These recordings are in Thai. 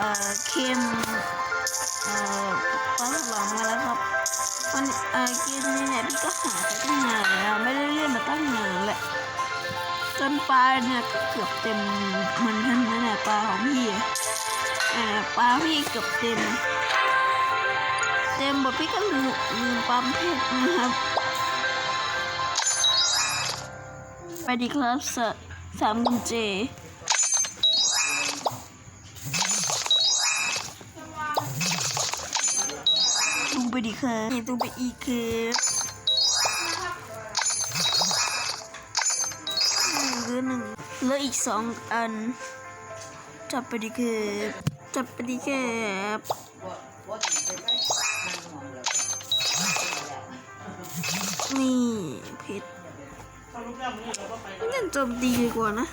เอ่อเค็มเอ่อปลาหลามมาแล้วครับมันเอ่อเกมนี้เนี่ยพี่ก็หาไปตั้งนานแล้วไม่ได้เล่นมาตั้งนานแหละจนปลาเนี่ยก็เกือบเต็มเหมือนกันนะเนี่ยปลาของพี่อะเอ่อปลาพี่เกือบเต็มเต็มหมดพี่ก็ลืมลืมปั๊มเพชรนะครับไปดีครับสะสามกุญแจ ดูไปดีครับนี่ดูไปอีกครับเหลือหนึ่งเหลืออีกสองอัน จับไปดีครับจับไปดีครับนี่เพชรงั้นจมตีดีกว่านะ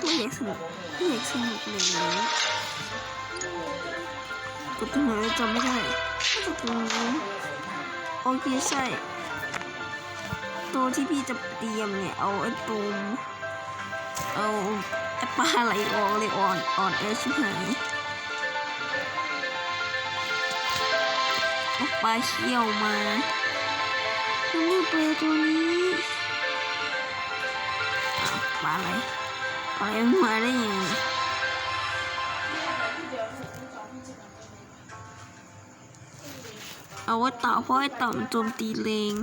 ไม่อยากสนุกไม่อยากสนุกเลย กดตรงไหนจำไม่ได้กดตรงนี้โอเคใช่ ตัวที่พี่จะเตรียมเนี่ย เอาไอ้ตูมเอาไอ้ปลาไหลออกเลยอ่อนอ่อนแอชิบหายเอาปลาเขี้ยวมาแล้วนี่ปลาตัวนี้ปลาอะไรปลาอะไรมาได้ยังไง เอาไว้ต่อเพราะไอ้ต่อมโจมตีเลง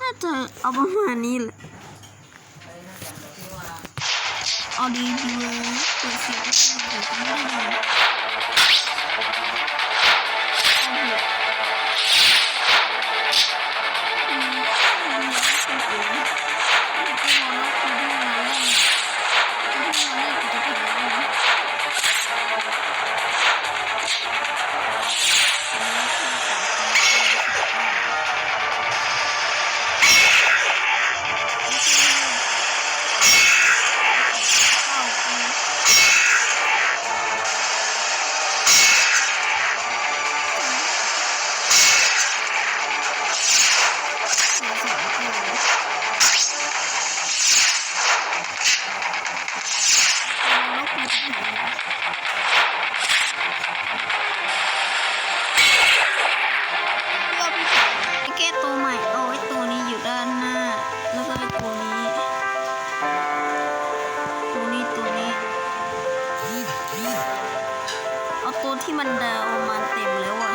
น่าจะเอาประมาณนี้แหละเอาดีดีเลยเปิดเสียง แก้ตัวใหม่เอาไว้ตัวนี้อยู่ด้าวก็ไอ้ตัวนี้ตัวนี้ตัวนี้เอาตัวที่มันดาวมาเต็มแล้วอะ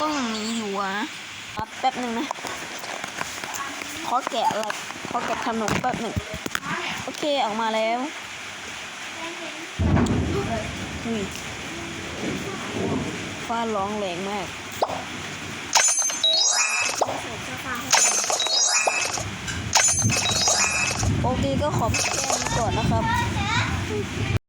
ต้องอย่างนี้อยู่วะครับแป๊บหนึ่งนะขอแกะอะไรขอแกะขนมแป๊บหนึ่งโอเคออกมาแล้วอุ้ยฟ้าร้องแรงมากโอเคก็ขอแค่นี้ก่อนนะครับ